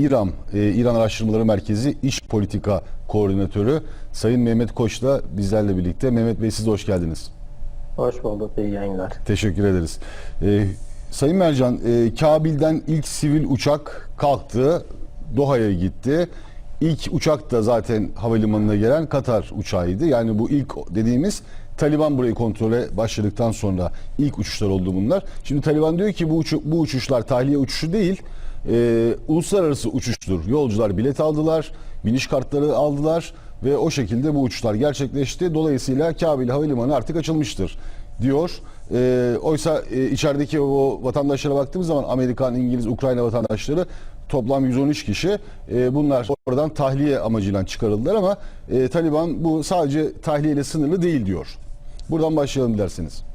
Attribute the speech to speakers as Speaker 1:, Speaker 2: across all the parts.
Speaker 1: İran, e, İran Araştırmaları Merkezi İş Politika Koordinatörü Sayın Mehmet Koç da bizlerle birlikte. Mehmet Bey siz de hoş geldiniz.
Speaker 2: Hoş bulduk, iyi yayınlar.
Speaker 1: Teşekkür ederiz. E, Sayın Mercan, e, Kabil'den ilk sivil uçak kalktı, Doha'ya gitti. İlk uçak da zaten havalimanına gelen Katar uçağıydı. Yani bu ilk dediğimiz Taliban burayı kontrole başladıktan sonra ilk uçuşlar oldu bunlar. Şimdi Taliban diyor ki bu, uçu, bu uçuşlar tahliye uçuşu değil, e, uluslararası uçuştur. Yolcular bilet aldılar, biniş kartları aldılar ve o şekilde bu uçuşlar gerçekleşti. Dolayısıyla Kabil Havalimanı artık açılmıştır diyor. E, oysa e, içerideki o vatandaşlara baktığımız zaman Amerikan, İngiliz, Ukrayna vatandaşları toplam 113 kişi. E, bunlar oradan tahliye amacıyla çıkarıldılar ama e, Taliban bu sadece tahliyeyle sınırlı değil diyor. Buradan başlayalım dilerseniz.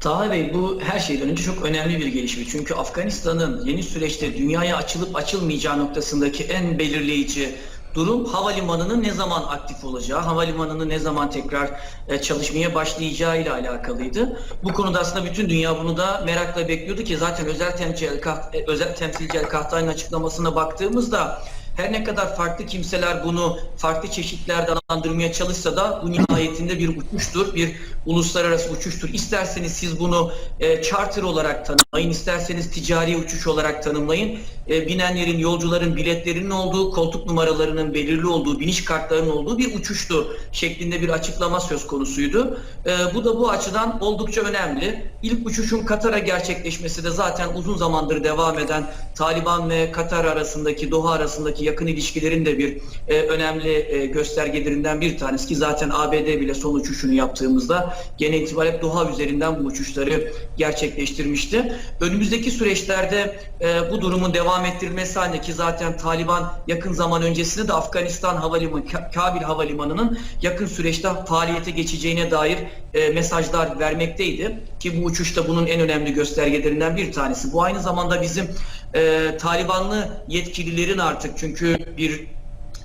Speaker 3: Taha Bey bu her şeyden önce çok önemli bir gelişme. Çünkü Afganistan'ın yeni süreçte dünyaya açılıp açılmayacağı noktasındaki en belirleyici durum havalimanının ne zaman aktif olacağı, havalimanının ne zaman tekrar e, çalışmaya başlayacağı ile alakalıydı. Bu konuda aslında bütün dünya bunu da merakla bekliyordu ki zaten özel temsilci El, özel temsilci El Kahtani'nin açıklamasına baktığımızda her ne kadar farklı kimseler bunu farklı çeşitlerde adlandırmaya çalışsa da bu nihayetinde bir uçuştur, bir uluslararası uçuştur. İsterseniz siz bunu e, charter olarak tanımlayın, isterseniz ticari uçuş olarak tanımlayın. E, binenlerin, yolcuların biletlerinin olduğu, koltuk numaralarının belirli olduğu, biniş kartlarının olduğu bir uçuştu şeklinde bir açıklama söz konusuydu. E, bu da bu açıdan oldukça önemli. İlk uçuşun Katar'a gerçekleşmesi de zaten uzun zamandır devam eden Taliban ve Katar arasındaki, Doha arasındaki yakın ilişkilerin de bir e, önemli e, göstergelerinden bir tanesi ki zaten ABD bile son uçuşunu yaptığımızda gene itibariyle Doha üzerinden bu uçuşları gerçekleştirmişti. Önümüzdeki süreçlerde e, bu durumun devam ettirilmesi halinde ki zaten Taliban yakın zaman öncesinde de Afganistan Havalimanı, Ka- Kabil Havalimanı'nın yakın süreçte faaliyete geçeceğine dair e, mesajlar vermekteydi. Ki bu uçuşta bunun en önemli göstergelerinden bir tanesi. Bu aynı zamanda bizim e, Talibanlı yetkililerin artık çünkü bir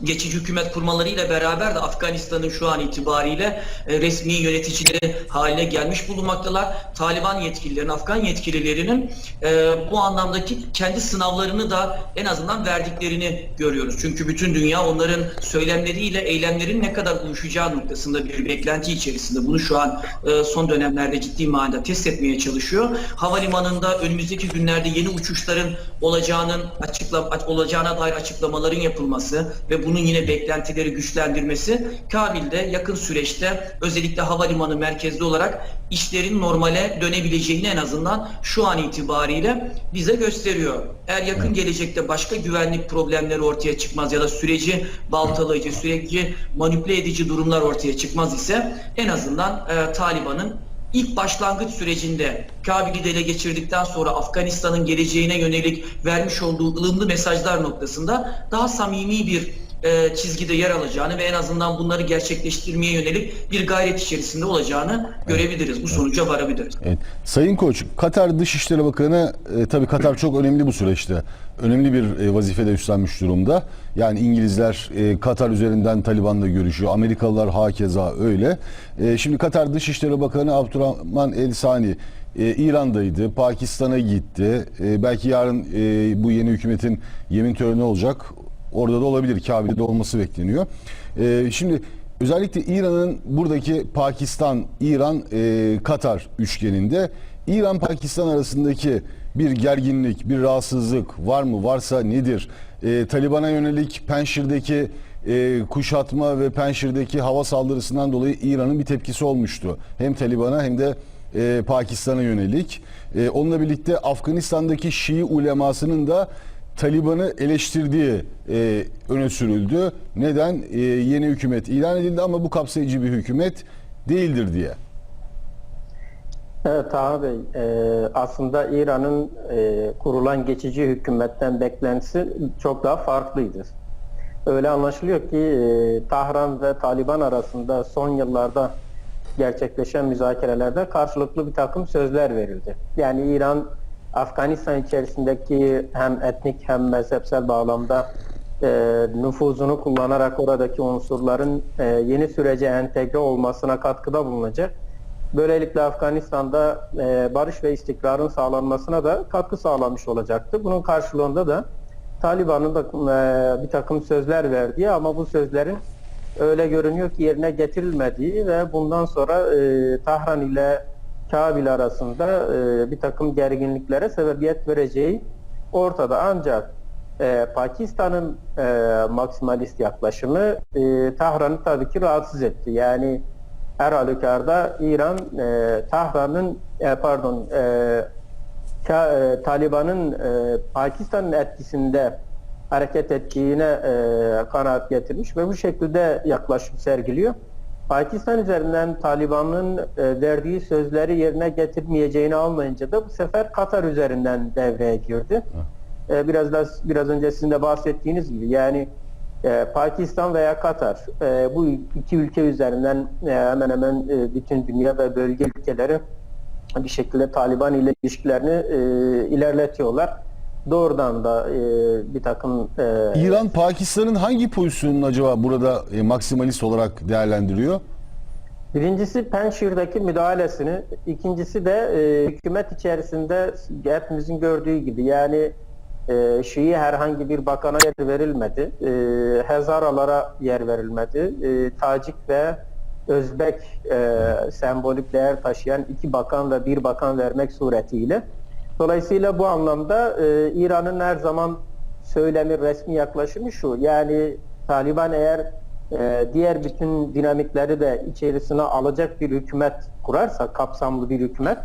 Speaker 3: geçici hükümet kurmalarıyla beraber de Afganistan'ın şu an itibariyle e, resmi yöneticileri haline gelmiş bulunmaktalar. Taliban yetkililerinin, Afgan yetkililerinin e, bu anlamdaki kendi sınavlarını da en azından verdiklerini görüyoruz. Çünkü bütün dünya onların söylemleriyle eylemlerin ne kadar uyuşacağı noktasında bir beklenti içerisinde. Bunu şu an e, son dönemlerde ciddi manada test etmeye çalışıyor. Havalimanında önümüzdeki günlerde yeni uçuşların olacağının açıkla, olacağına dair açıklamaların yapılması ve bunun yine beklentileri güçlendirmesi Kabil'de yakın süreçte özellikle havalimanı merkezli olarak işlerin normale dönebileceğini en azından şu an itibariyle bize gösteriyor. Eğer yakın gelecekte başka güvenlik problemleri ortaya çıkmaz ya da süreci baltalayıcı, süreci manipüle edici durumlar ortaya çıkmaz ise en azından e, Taliban'ın İlk başlangıç sürecinde Kabil'i de ele geçirdikten sonra Afganistan'ın geleceğine yönelik vermiş olduğu ılımlı mesajlar noktasında daha samimi bir e, çizgide yer alacağını ve en azından bunları gerçekleştirmeye yönelik bir gayret içerisinde olacağını görebiliriz. Bu sonuca varabiliriz.
Speaker 1: Evet. Sayın Koç, Katar Dışişleri Bakanı e, tabii Katar çok önemli bu süreçte. Önemli bir e, vazifede üstlenmiş durumda. Yani İngilizler e, Katar üzerinden Taliban'la görüşüyor. Amerikalılar hakeza öyle. E, şimdi Katar Dışişleri Bakanı Abdurrahman El Sani e, İran'daydı, Pakistan'a gitti. E, belki yarın e, bu yeni hükümetin yemin töreni olacak. Orada da olabilir. Kabil'de olması bekleniyor. E, şimdi özellikle İran'ın buradaki Pakistan, İran, e, Katar üçgeninde İran-Pakistan arasındaki bir gerginlik, bir rahatsızlık var mı? Varsa nedir? E, Taliban'a yönelik Penşir'deki e, kuşatma ve Penşir'deki hava saldırısından dolayı İran'ın bir tepkisi olmuştu. Hem Taliban'a hem de e, Pakistan'a yönelik. E, onunla birlikte Afganistan'daki Şii ulemasının da Taliban'ı eleştirdiği e, öne sürüldü. Neden? E, yeni hükümet ilan edildi ama bu kapsayıcı bir hükümet değildir diye.
Speaker 2: Evet Taha Bey, e, aslında İran'ın e, kurulan geçici hükümetten beklentisi çok daha farklıydı. Öyle anlaşılıyor ki e, Tahran ve Taliban arasında son yıllarda gerçekleşen müzakerelerde karşılıklı bir takım sözler verildi. Yani İran, Afganistan içerisindeki hem etnik hem mezhepsel bağlamda e, nüfuzunu kullanarak oradaki unsurların e, yeni sürece entegre olmasına katkıda bulunacak. Böylelikle Afganistan'da e, barış ve istikrarın sağlanmasına da katkı sağlamış olacaktı. Bunun karşılığında da Taliban'ın da e, bir takım sözler verdiği ama bu sözlerin öyle görünüyor ki yerine getirilmediği ve bundan sonra e, Tahran ile Kabil arasında e, bir takım gerginliklere sebebiyet vereceği ortada. Ancak e, Pakistan'ın e, maksimalist yaklaşımı e, Tahran'ı tabii ki rahatsız etti. Yani her halükarda İran e, Tahran'ın e, pardon e, Ka- e, Taliban'ın e, Pakistan'ın etkisinde hareket ettiğine e, kanaat getirmiş ve bu şekilde yaklaşım sergiliyor. Pakistan üzerinden Taliban'ın e, verdiği sözleri yerine getirmeyeceğini almayınca da bu sefer Katar üzerinden devreye girdi. E, biraz da biraz önce sizin de bahsettiğiniz gibi yani e, Pakistan veya Katar e, bu iki ülke üzerinden e, hemen hemen e, bütün dünya ve bölge ülkeleri bir şekilde Taliban ile ilişkilerini e, ilerletiyorlar. Doğrudan da e, bir takım e,
Speaker 1: İran Pakistan'ın hangi pozisyonunu acaba burada e, maksimalist olarak değerlendiriyor?
Speaker 2: Birincisi Penşir'deki müdahalesini, ikincisi de e, hükümet içerisinde hepimizin gördüğü gibi yani e, Şii herhangi bir bakana yer verilmedi, e, Hezaralara yer verilmedi, e, Tacik ve Özbek e, sembolik değer taşıyan iki bakan ve bir bakan vermek suretiyle. Dolayısıyla bu anlamda e, İran'ın her zaman söylemi, resmi yaklaşımı şu. Yani Taliban eğer e, diğer bütün dinamikleri de içerisine alacak bir hükümet kurarsa, kapsamlı bir hükümet,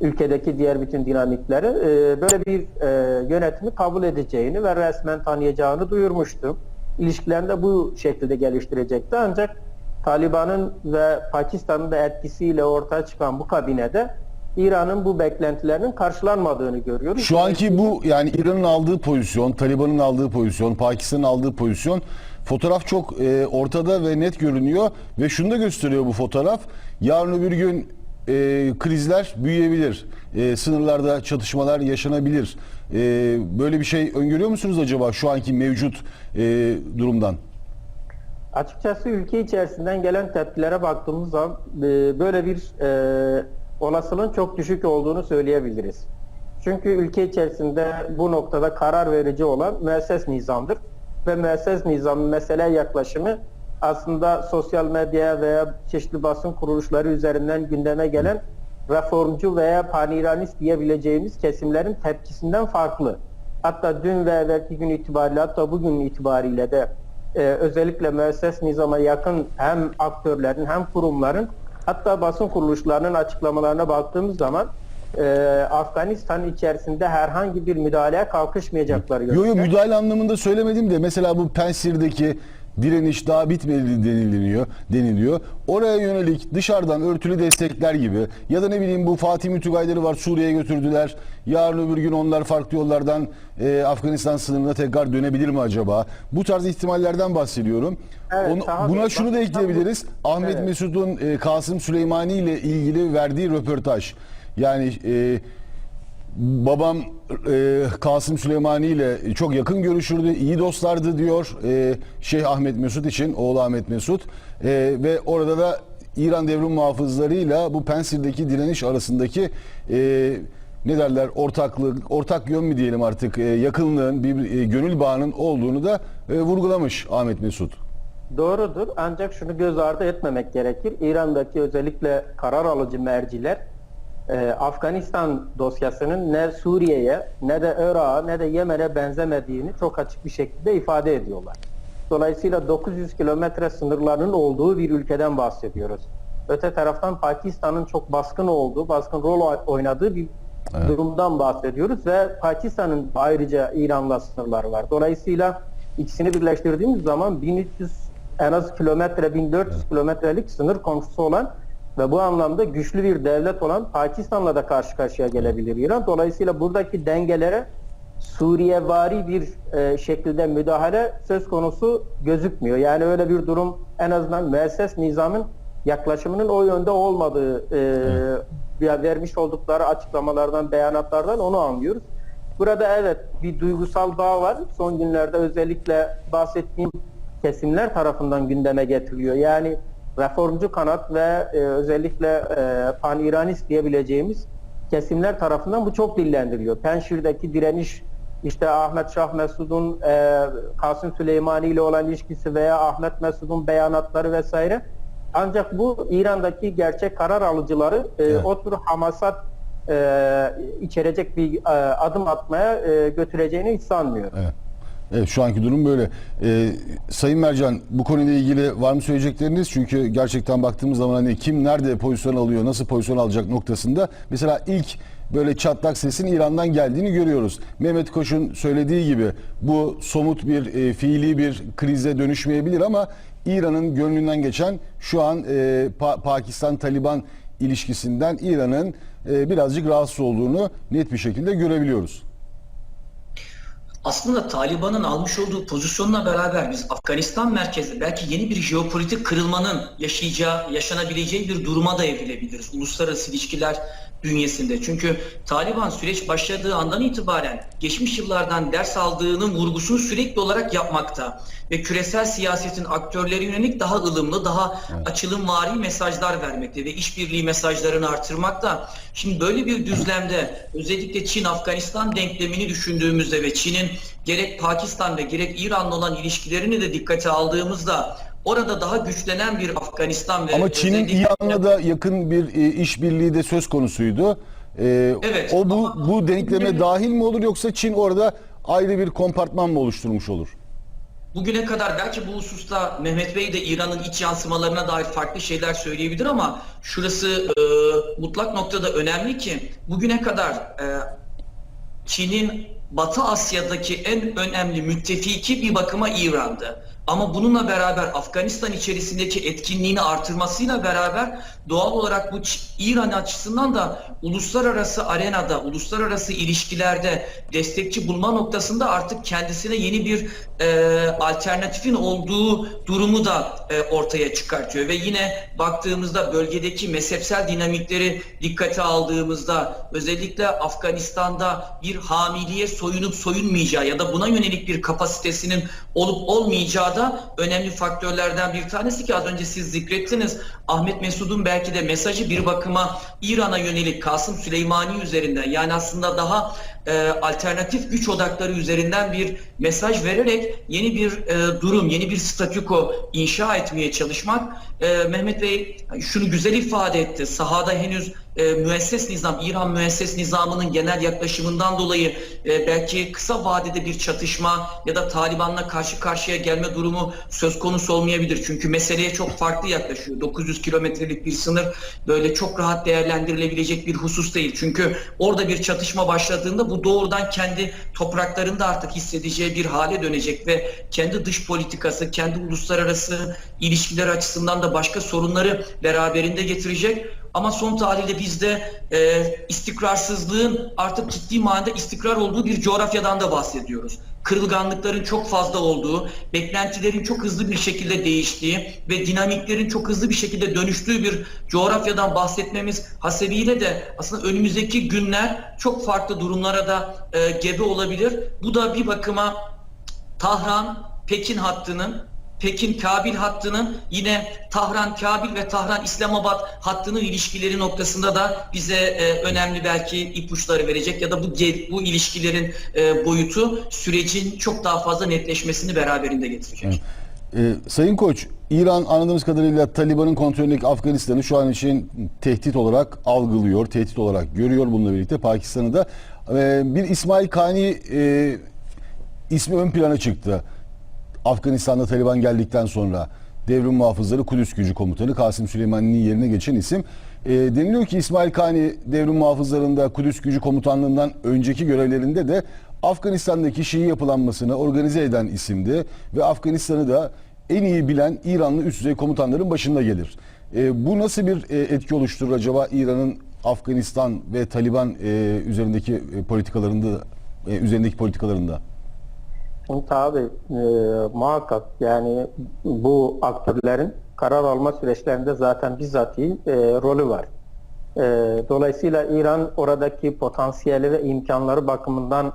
Speaker 2: ülkedeki diğer bütün dinamikleri e, böyle bir e, yönetimi kabul edeceğini ve resmen tanıyacağını duyurmuştu. İlişkilerini de bu şekilde geliştirecekti. Ancak Taliban'ın ve Pakistan'ın da etkisiyle ortaya çıkan bu kabinede İran'ın bu beklentilerinin karşılanmadığını görüyoruz.
Speaker 1: Şu anki bu yani İran'ın aldığı pozisyon, Taliban'ın aldığı pozisyon, Pakistan'ın aldığı pozisyon fotoğraf çok e, ortada ve net görünüyor ve şunu da gösteriyor bu fotoğraf. Yarın öbür gün e, krizler büyüyebilir. E, sınırlarda çatışmalar yaşanabilir. E, böyle bir şey öngörüyor musunuz acaba şu anki mevcut e, durumdan?
Speaker 2: Açıkçası ülke içerisinden gelen tepkilere baktığımız zaman e, böyle bir e, olasılığın çok düşük olduğunu söyleyebiliriz. Çünkü ülke içerisinde bu noktada karar verici olan müesses nizamdır. Ve müesses nizamın mesele yaklaşımı aslında sosyal medya veya çeşitli basın kuruluşları üzerinden gündeme gelen reformcu veya paniranist diyebileceğimiz kesimlerin tepkisinden farklı. Hatta dün ve evvelki gün itibariyle hatta bugün itibariyle de e, özellikle müesses nizama yakın hem aktörlerin hem kurumların hatta basın kuruluşlarının açıklamalarına baktığımız zaman e, Afganistan içerisinde herhangi bir müdahaleye kalkışmayacakları
Speaker 1: Yo yo
Speaker 2: yönünde.
Speaker 1: müdahale anlamında söylemedim de mesela bu Pensir'deki direniş daha bitmedi deniliyor, deniliyor. Oraya yönelik dışarıdan örtülü destekler gibi ya da ne bileyim bu Fatih Mütugayları var Suriye'ye götürdüler. Yarın öbür gün onlar farklı yollardan e, Afganistan sınırına tekrar dönebilir mi acaba? Bu tarz ihtimallerden bahsediyorum.
Speaker 2: Evet,
Speaker 1: Onu- buna şunu da ekleyebiliriz. Ahmet
Speaker 2: Evet.
Speaker 1: Mesut'un e, Kasım Süleymani ile ilgili verdiği röportaj. Yani e, Babam e, Kasım Süleymani ile çok yakın görüşürdü, iyi dostlardı diyor e, Şeyh Ahmet Mesut için, oğlu Ahmet Mesut. E, ve orada da İran devrim muhafızlarıyla bu Pensir'deki direniş arasındaki e, ne derler ortaklık, ortak yön mü diyelim artık e, yakınlığın, bir e, gönül bağının olduğunu da e, vurgulamış Ahmet Mesut.
Speaker 2: Doğrudur ancak şunu göz ardı etmemek gerekir. İran'daki özellikle karar alıcı merciler e, Afganistan dosyasının ne Suriye'ye ne de Irak'a ne de Yemen'e benzemediğini çok açık bir şekilde ifade ediyorlar. Dolayısıyla 900 kilometre sınırlarının olduğu bir ülkeden bahsediyoruz. Öte taraftan Pakistan'ın çok baskın olduğu, baskın rol oynadığı bir durumdan bahsediyoruz ve Pakistan'ın ayrıca İran'la sınırları var. Dolayısıyla ikisini birleştirdiğimiz zaman 1300 en az kilometre 1400 kilometrelik sınır komşusu olan ve bu anlamda güçlü bir devlet olan Pakistan'la da karşı karşıya gelebilir İran. Dolayısıyla buradaki dengelere Suriyevari bir e, şekilde müdahale söz konusu gözükmüyor. Yani öyle bir durum en azından müesses nizamın yaklaşımının o yönde olmadığı e, vermiş oldukları açıklamalardan, beyanatlardan onu anlıyoruz. Burada evet bir duygusal bağ var. Son günlerde özellikle bahsettiğim kesimler tarafından gündeme getiriliyor. Yani reformcu kanat ve e, özellikle e, pan-İranist diyebileceğimiz kesimler tarafından bu çok dillendiriliyor. Penşir'deki direniş işte Ahmet Şah Mesud'un e, Kasım Süleymani ile olan ilişkisi veya Ahmet Mesud'un beyanatları vesaire. Ancak bu İran'daki gerçek karar alıcıları e,
Speaker 1: Evet.
Speaker 2: o tür hamasat e, içerecek bir e, adım atmaya e, götüreceğini hiç sanmıyorum.
Speaker 1: Evet. Evet şu anki durum böyle. Ee, Sayın Mercan bu konuyla ilgili var mı söyleyecekleriniz? Çünkü gerçekten baktığımız zaman hani kim nerede pozisyon alıyor, nasıl pozisyon alacak noktasında mesela ilk böyle çatlak sesin İran'dan geldiğini görüyoruz. Mehmet Koç'un söylediği gibi bu somut bir e, fiili bir krize dönüşmeyebilir ama İran'ın gönlünden geçen şu an e, Pa- Pakistan-Taliban ilişkisinden İran'ın e, birazcık rahatsız olduğunu net bir şekilde görebiliyoruz.
Speaker 3: Aslında Taliban'ın almış olduğu pozisyonla beraber biz Afganistan merkezli belki yeni bir jeopolitik kırılmanın yaşayacağı, yaşanabileceği bir duruma da evrilebiliriz. Uluslararası ilişkiler bünyesinde. Çünkü Taliban süreç başladığı andan itibaren geçmiş yıllardan ders aldığının vurgusunu sürekli olarak yapmakta. Ve küresel siyasetin aktörleri yönelik daha ılımlı, daha açılımvari mesajlar vermekte ve işbirliği mesajlarını artırmakta. Şimdi böyle bir düzlemde özellikle Çin-Afganistan denklemini düşündüğümüzde ve Çin'in gerek Pakistan ve gerek İran'la olan ilişkilerini de dikkate aldığımızda orada daha güçlenen bir Afganistan ve
Speaker 1: Ama Çin'in
Speaker 3: özellikle-
Speaker 1: İran'la da yakın bir e, işbirliği de söz konusuydu. E,
Speaker 3: Evet,
Speaker 1: O bu
Speaker 3: ama-
Speaker 1: bu denkleme dahil mi olur yoksa Çin orada ayrı bir kompartman mı oluşturmuş olur?
Speaker 3: Bugüne kadar belki bu hususta Mehmet Bey de İran'ın iç yansımalarına dair farklı şeyler söyleyebilir ama şurası e, mutlak noktada önemli ki bugüne kadar e, Çin'in Batı Asya'daki en önemli müttefiki bir bakıma İran'dı. Ama bununla beraber Afganistan içerisindeki etkinliğini artırmasıyla beraber doğal olarak bu İran açısından da uluslararası arenada, uluslararası ilişkilerde destekçi bulma noktasında artık kendisine yeni bir e, alternatifin olduğu durumu da e, ortaya çıkartıyor. Ve yine baktığımızda bölgedeki mezhepsel dinamikleri dikkate aldığımızda özellikle Afganistan'da bir hamiliye soyunup soyunmayacağı ya da buna yönelik bir kapasitesinin olup olmayacağı da önemli faktörlerden bir tanesi ki az önce siz zikrettiniz. Ahmet Mesud'un belki de mesajı bir bakıma İran'a yönelik Kasım Süleymani üzerinden yani aslında daha e, alternatif güç odakları üzerinden bir mesaj vererek yeni bir e, durum, yeni bir statüko inşa etmeye çalışmak. E, Mehmet Bey şunu güzel ifade etti. Sahada henüz e, müesses nizam, İran müesses nizamının genel yaklaşımından dolayı e, belki kısa vadede bir çatışma ya da Taliban'la karşı karşıya gelme durumu söz konusu olmayabilir. Çünkü meseleye çok farklı yaklaşıyor. 900 kilometrelik bir sınır böyle çok rahat değerlendirilebilecek bir husus değil. Çünkü orada bir çatışma başladığında bu doğrudan kendi topraklarında artık hissedeceği bir hale dönecek ve kendi dış politikası, kendi uluslararası ilişkiler açısından da başka sorunları beraberinde getirecek. Ama son tahlilde bizde e, istikrarsızlığın artık ciddi manada istikrar olduğu bir coğrafyadan da bahsediyoruz. Kırılganlıkların çok fazla olduğu, beklentilerin çok hızlı bir şekilde değiştiği ve dinamiklerin çok hızlı bir şekilde dönüştüğü bir coğrafyadan bahsetmemiz hasebiyle de aslında önümüzdeki günler çok farklı durumlara da e, gebe olabilir. Bu da bir bakıma Tahran Pekin hattının Pekin Kabil hattının yine Tahran Kabil ve Tahran İslamabad hattının ilişkileri noktasında da bize e, önemli belki ipuçları verecek ya da bu bu ilişkilerin e, boyutu sürecin çok daha fazla netleşmesini beraberinde getirecek.
Speaker 1: Ee, Sayın Koç, İran anladığımız kadarıyla Taliban'ın kontrolündeki Afganistan'ı şu an için tehdit olarak algılıyor, tehdit olarak görüyor bununla birlikte Pakistan'ı da. Ee, bir İsmail Kani e, ismi ön plana çıktı. Afganistan'da Taliban geldikten sonra devrim muhafızları Kudüs gücü komutanı Kasım Süleyman'ın yerine geçen isim. E, deniliyor ki İsmail Kani devrim muhafızlarında Kudüs gücü komutanlığından önceki görevlerinde de Afganistan'daki Şii yapılanmasını organize eden isimdi ve Afganistan'ı da en iyi bilen İranlı üst düzey komutanların başında gelir. E, bu nasıl bir e, etki oluşturur acaba İran'ın Afganistan ve Taliban e, üzerindeki e, politikalarında e, üzerindeki politikalarında?
Speaker 2: Şimdi tabi e, muhakkak yani bu aktörlerin karar alma süreçlerinde zaten bizzatihi e, rolü var. E, dolayısıyla İran oradaki potansiyeli ve imkanları bakımından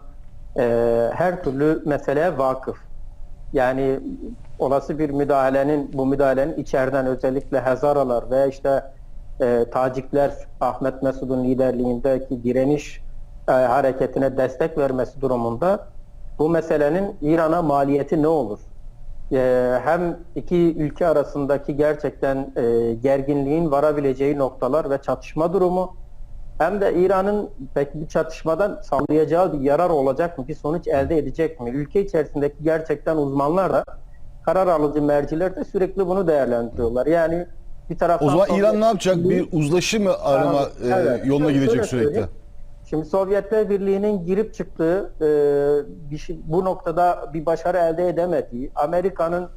Speaker 2: e, her türlü meseleye vakıf. Yani olası bir müdahalenin, bu müdahalenin içeriden özellikle Hazaralar ve işte e, Tacikler Ahmet Mesud'un liderliğindeki direniş e, hareketine destek vermesi durumunda bu meselenin İran'a maliyeti ne olur? Ee, hem iki ülke arasındaki gerçekten e, gerginliğin varabileceği noktalar ve çatışma durumu hem de İran'ın peki bir çatışmadan sağlayacağı bir yarar olacak mı? Bir sonuç elde edecek mi? Ülke içerisindeki gerçekten uzmanlar da karar alıcı merciler de sürekli bunu değerlendiriyorlar. Yani bir taraftan
Speaker 1: O zaman İran ne yapacak? Bir uzlaşı mı arama
Speaker 2: Evet,
Speaker 1: e,
Speaker 2: evet.
Speaker 1: yoluna gidecek sürekli?
Speaker 2: söyleyeyim. Şimdi Sovyetler Birliği'nin girip çıktığı e, bir şey, bu noktada bir başarı elde edemediği, Amerika'nın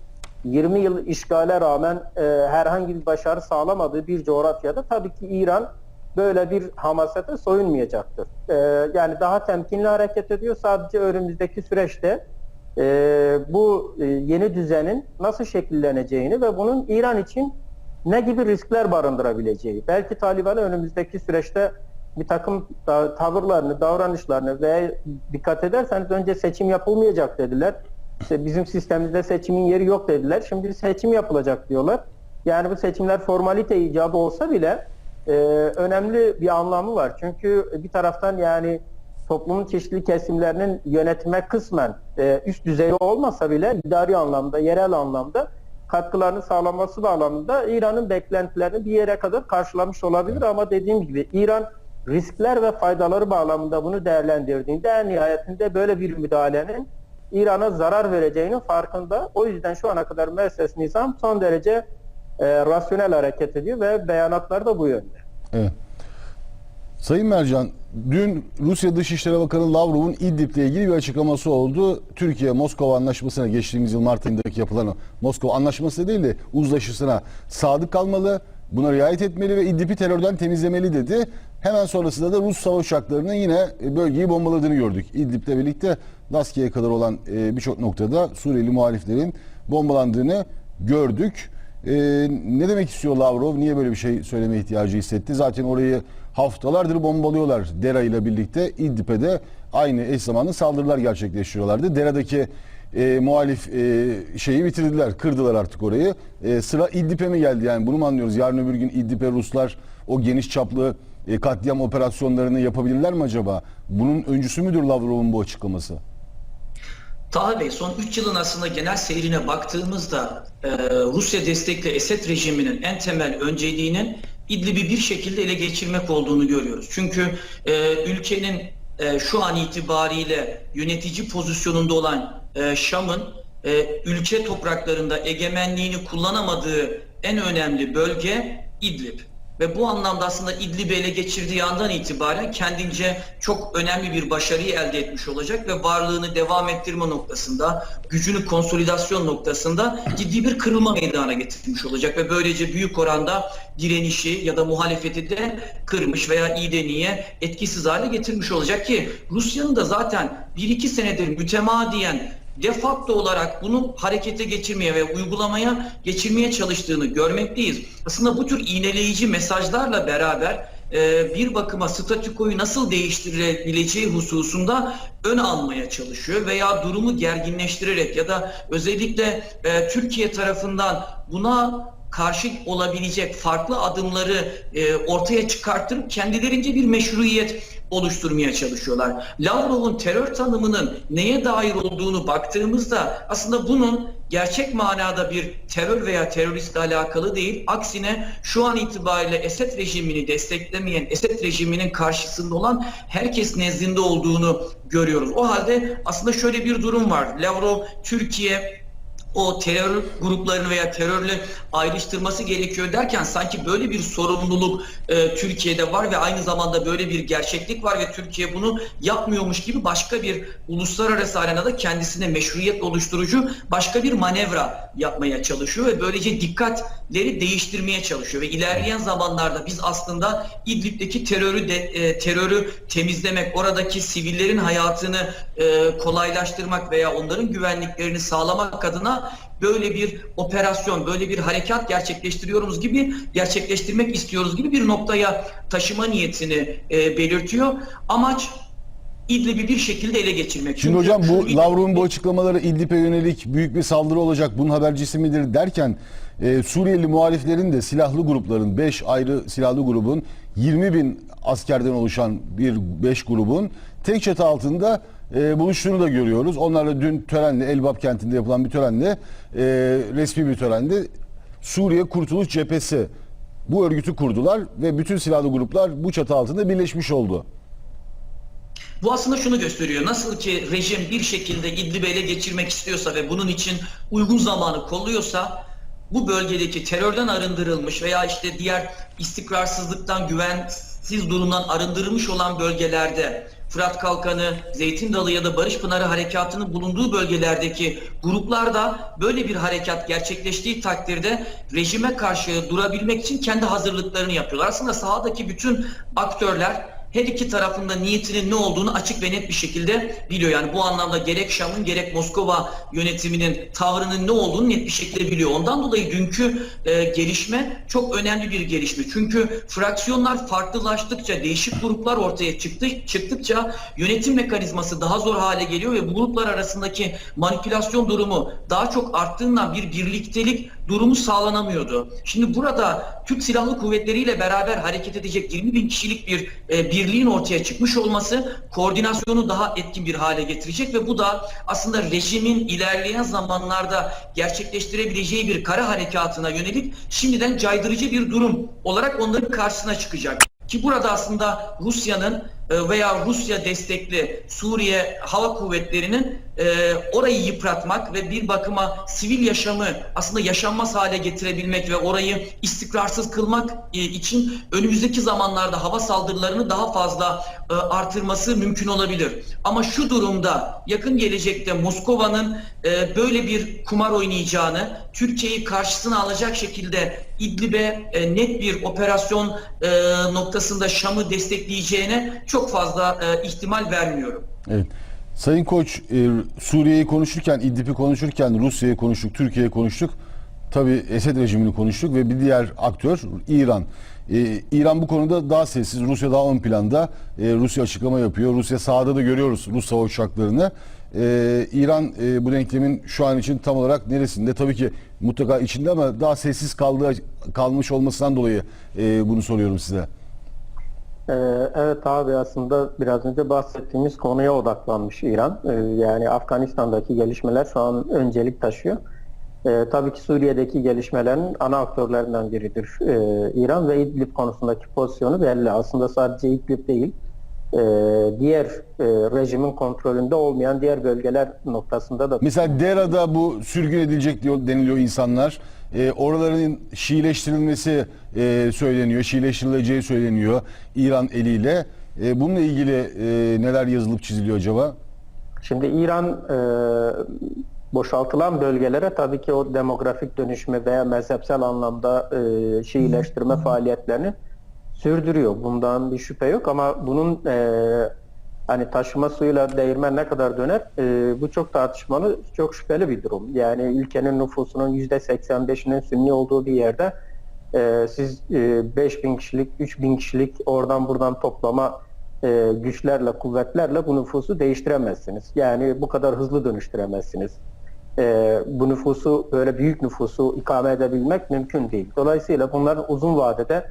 Speaker 2: 20 yıl işgale rağmen e, herhangi bir başarı sağlamadığı bir coğrafyada tabii ki İran böyle bir hamasete soyunmayacaktır. E, yani daha temkinli hareket ediyor. Sadece önümüzdeki süreçte e, bu e, yeni düzenin nasıl şekilleneceğini ve bunun İran için ne gibi riskler barındırabileceği. Belki Taliban önümüzdeki süreçte bir takım tavırlarını, davranışlarını ve dikkat ederseniz önce seçim yapılmayacak dediler. İşte bizim sistemimizde seçimin yeri yok dediler. Şimdi seçim yapılacak diyorlar. Yani bu seçimler formalite icabı olsa bile e, önemli bir anlamı var. Çünkü bir taraftan yani toplumun çeşitli kesimlerinin yönetime kısmen e, üst düzeyde olmasa bile idari anlamda, yerel anlamda katkılarını sağlanması bağlamında İran'ın beklentilerini bir yere kadar karşılamış olabilir ama dediğim gibi İran riskler ve faydaları bağlamında bunu değerlendirdiğinde en nihayetinde böyle bir müdahalenin İran'a zarar vereceğinin farkında. O yüzden şu ana kadar Merses Nizam son derece e, rasyonel hareket ediyor ve beyanatları da bu yönde.
Speaker 1: Evet. Sayın Mercan, dün Rusya Dışişleri Bakanı Lavrov'un İdlib'le ilgili bir açıklaması oldu. Türkiye Moskova Anlaşması'na geçtiğimiz yıl Mart ayındaki yapılan Moskova Anlaşması değil de uzlaşısına sadık kalmalı, buna riayet etmeli ve İdlib'i terörden temizlemeli dedi. Hemen sonrasında da Rus savaş uçaklarının yine bölgeyi bombaladığını gördük. İdlib'le birlikte Laskiye'ye kadar olan e, birçok noktada Suriyeli muhaliflerin bombalandığını gördük. Ee, ne demek istiyor Lavrov? Niye böyle bir şey söyleme ihtiyacı hissetti? Zaten orayı haftalardır bombalıyorlar Dera ile birlikte. İdlib'e de aynı eş zamanlı saldırılar gerçekleştiriyorlardı. Dera'daki e, muhalif e, şeyi bitirdiler, kırdılar artık orayı. E, sıra İdlib'e mi geldi yani bunu mu anlıyoruz? Yarın öbür gün İdlib'e Ruslar o geniş çaplı e, katliam operasyonlarını yapabilirler mi acaba? Bunun öncüsü müdür Lavrov'un bu açıklaması?
Speaker 3: Taha Bey son 3 yılın aslında genel seyrine baktığımızda e, Rusya destekli Esed rejiminin en temel önceliğinin İdlib'i bir şekilde ele geçirmek olduğunu görüyoruz. Çünkü e, ülkenin e, şu an itibariyle yönetici pozisyonunda olan e, Şam'ın e, ülke topraklarında egemenliğini kullanamadığı en önemli bölge İdlib. Ve bu anlamda aslında İdlib'i ele geçirdiği andan itibaren kendince çok önemli bir başarıyı elde etmiş olacak ve varlığını devam ettirme noktasında, gücünü konsolidasyon noktasında ciddi bir kırılma meydana getirmiş olacak. Ve böylece büyük oranda direnişi ya da muhalefeti de kırmış veya iyiden iyiye etkisiz hale getirmiş olacak ki Rusya'nın da zaten 1-2 senedir mütemadiyen defakto olarak bunu harekete geçirmeye ve uygulamaya geçirmeye çalıştığını görmekteyiz. Aslında bu tür iğneleyici mesajlarla beraber e, bir bakıma statükoyu nasıl değiştirilebileceği hususunda ön almaya çalışıyor veya durumu gerginleştirerek ya da özellikle e, Türkiye tarafından buna karşı olabilecek farklı adımları e, ortaya çıkartırıp kendilerince bir meşruiyet oluşturmaya çalışıyorlar. Lavrov'un terör tanımının neye dair olduğunu baktığımızda aslında bunun gerçek manada bir terör veya teröristle alakalı değil. Aksine şu an itibariyle Esed rejimini desteklemeyen, Esed rejiminin karşısında olan herkes nezdinde olduğunu görüyoruz. O halde aslında şöyle bir durum var. Lavrov Türkiye o terör gruplarını veya terörle ayrıştırması gerekiyor derken sanki böyle bir sorumluluk e, Türkiye'de var ve aynı zamanda böyle bir gerçeklik var ve Türkiye bunu yapmıyormuş gibi başka bir uluslararası arenada kendisine meşruiyet oluşturucu başka bir manevra yapmaya çalışıyor ve böylece dikkatleri değiştirmeye çalışıyor. Ve ilerleyen zamanlarda biz aslında İdlib'deki terörü de, e, terörü temizlemek, oradaki sivillerin hayatını e, kolaylaştırmak veya onların güvenliklerini sağlamak adına böyle bir operasyon, böyle bir harekat gerçekleştiriyoruz gibi, gerçekleştirmek istiyoruz gibi bir noktaya taşıma niyetini e, belirtiyor. Amaç İdlib'i bir şekilde ele geçirmek.
Speaker 1: Şimdi
Speaker 3: Çünkü
Speaker 1: hocam bu
Speaker 3: İdlib-
Speaker 1: Lavrov'un bu açıklamaları İdlib'e yönelik büyük bir saldırı olacak bunun habercisi midir derken e, Suriyeli muhaliflerin de silahlı grupların 5 ayrı silahlı grubun 20 bin askerden oluşan bir 5 grubun tek çatı altında e, buluştuğunu da görüyoruz. Onlarla dün törenle Elbap kentinde yapılan bir törenle e, resmi bir törenle Suriye Kurtuluş Cephesi bu örgütü kurdular ve bütün silahlı gruplar bu çatı altında birleşmiş oldu.
Speaker 3: Bu aslında şunu gösteriyor. Nasıl ki rejim bir şekilde İdlib'i ele geçirmek istiyorsa ve bunun için uygun zamanı kolluyorsa bu bölgedeki terörden arındırılmış veya işte diğer istikrarsızlıktan, güvensiz durumdan arındırılmış olan bölgelerde Fırat Kalkanı, Zeytin Dalı ya da Barış Pınarı harekatının bulunduğu bölgelerdeki gruplar da böyle bir harekat gerçekleştiği takdirde rejime karşı durabilmek için kendi hazırlıklarını yapıyorlar. Aslında sahadaki bütün aktörler her iki tarafında niyetinin ne olduğunu açık ve net bir şekilde biliyor. Yani bu anlamda gerek Şam'ın gerek Moskova yönetiminin tavrının ne olduğunu net bir şekilde biliyor. Ondan dolayı dünkü e, gelişme çok önemli bir gelişme. Çünkü fraksiyonlar farklılaştıkça, değişik gruplar ortaya çıktı, çıktıkça yönetim mekanizması daha zor hale geliyor ve bu gruplar arasındaki manipülasyon durumu daha çok arttığından bir birliktelik durumu sağlanamıyordu. Şimdi burada Türk Silahlı Kuvvetleri ile beraber hareket edecek 20 bin kişilik bir e, birliğin ortaya çıkmış olması koordinasyonu daha etkin bir hale getirecek ve bu da aslında rejimin ilerleyen zamanlarda gerçekleştirebileceği bir kara harekatına yönelik şimdiden caydırıcı bir durum olarak onların karşısına çıkacak. Ki burada aslında Rusya'nın e, veya Rusya destekli Suriye Hava Kuvvetleri'nin e, orayı yıpratmak ve bir bakıma sivil yaşamı aslında yaşanmaz hale getirebilmek ve orayı istikrarsız kılmak e, için önümüzdeki zamanlarda hava saldırılarını daha fazla e, artırması mümkün olabilir. Ama şu durumda yakın gelecekte Moskova'nın e, böyle bir kumar oynayacağını, Türkiye'yi karşısına alacak şekilde İdlib'e e, net bir operasyon e, noktasında Şam'ı destekleyeceğine çok fazla e, ihtimal vermiyorum.
Speaker 1: Evet. Sayın Koç, e, Suriye'yi konuşurken, İdlib'i konuşurken Rusya'yı konuştuk, Türkiye'yi konuştuk. Tabii Esed rejimini konuştuk ve bir diğer aktör İran. E, İran bu konuda daha sessiz, Rusya daha ön planda. E, Rusya açıklama yapıyor. Rusya sahada da görüyoruz Rus hava uçaklarını. E, İran e, bu denklemin şu an için tam olarak neresinde? Tabii ki mutlaka içinde ama daha sessiz kaldığı kalmış olmasından dolayı e, bunu soruyorum size.
Speaker 2: Ee, Evet abi aslında biraz önce bahsettiğimiz konuya odaklanmış İran. Ee, Yani Afganistan'daki gelişmeler şu an öncelik taşıyor. Ee, tabii ki Suriye'deki gelişmelerin ana aktörlerinden biridir ee, İran ve İdlib konusundaki pozisyonu belli. Aslında sadece İdlib değil, ee, diğer e, rejimin kontrolünde olmayan diğer bölgeler noktasında da
Speaker 1: Mesela Dera'da bu sürgün edilecek diyor, deniliyor insanlar. Ee, oraların Şiileştirilmesi e, söyleniyor, Şiileştirileceği söyleniyor İran eliyle. E, bununla ilgili e, neler yazılıp çiziliyor acaba?
Speaker 2: Şimdi İran e, boşaltılan bölgelere tabii ki o demografik dönüşme veya mezhepsel anlamda e, Şiileştirme faaliyetlerini sürdürüyor. Bundan bir şüphe yok ama bunun e, hani taşıma suyuyla değirmen ne kadar döner e, bu çok tartışmalı, çok şüpheli bir durum. Yani ülkenin nüfusunun %85'inin Sünni olduğu bir yerde e, siz e, 5000 kişilik, 3000 kişilik oradan buradan toplama e, güçlerle, kuvvetlerle bu nüfusu değiştiremezsiniz. Yani bu kadar hızlı dönüştüremezsiniz. E, bu nüfusu, böyle büyük nüfusu ikame edebilmek mümkün değil. Dolayısıyla bunların uzun vadede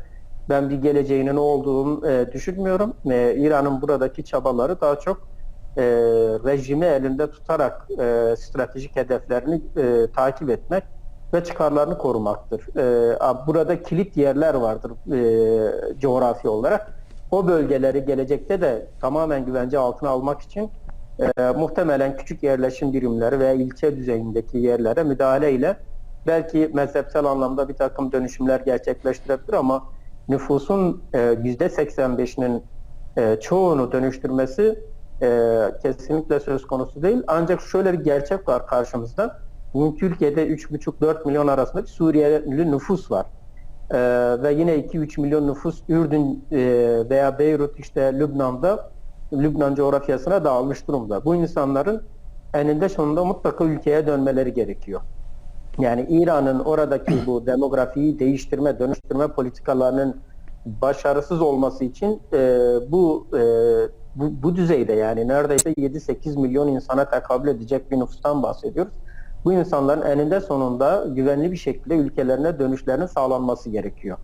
Speaker 2: ben bir geleceğinin olduğunu e, düşünmüyorum. E, İran'ın buradaki çabaları daha çok e, rejimi elinde tutarak e, stratejik hedeflerini e, takip etmek ve çıkarlarını korumaktır. E, burada kilit yerler vardır e, coğrafi olarak. O bölgeleri gelecekte de tamamen güvence altına almak için e, muhtemelen küçük yerleşim birimleri veya ilçe düzeyindeki yerlere müdahaleyle belki mezhepsel anlamda bir takım dönüşümler gerçekleştirebilir ama nüfusun e, %85'inin e, çoğunu dönüştürmesi e, kesinlikle söz konusu değil. Ancak şöyle bir gerçek var karşımızda. Bugün Türkiye'de 3,5-4 milyon arasında bir Suriyeli nüfus var. Ee, ve yine 2-3 milyon nüfus Ürdün e, veya Beyrut işte Lübnan'da Lübnan coğrafyasına dağılmış durumda. Bu insanların eninde sonunda mutlaka ülkeye dönmeleri gerekiyor. Yani İran'ın oradaki bu demografiyi değiştirme, dönüştürme politikalarının başarısız olması için e, bu, e, bu bu düzeyde yani neredeyse 7-8 milyon insana tekabül edecek bir nüfustan bahsediyoruz. Bu insanların eninde sonunda güvenli bir şekilde ülkelerine dönüşlerinin sağlanması gerekiyor.